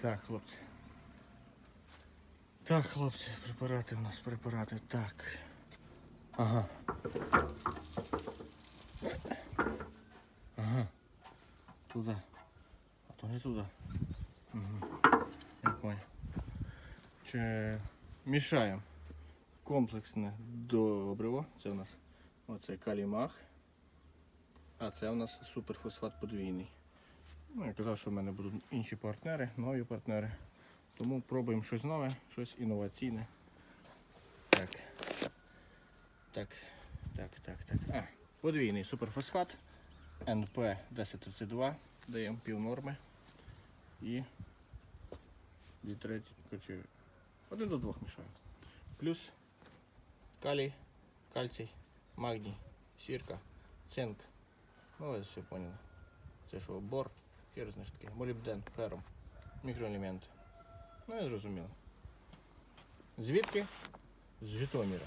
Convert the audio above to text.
Так, хлопці. Так, хлопці, препарати у нас, препарати. Так. Ага. Ага. Туда. А то не туди. Угу. Я понял. Чи... Мішаємо комплексне добриво. Це у нас оце калімах. А це у нас суперфосфат подвійний. Ну, я казав, що в мене будуть інші партнери, нові партнери. Тому пробуємо щось нове, щось інноваційне. Так. Так. Так, так, так. А, подвійний суперфосфат. НП 1032. Даємо пів норми. І. І третій. Один до двох мішаємо. Плюс калій, кальцій, магній, сірка, цинк. Ну, ви все поняли. Це що, бор, знаєш таке, молібден, фером, мікроелементи. Ну, я зрозуміло. Звідки? З Житомира.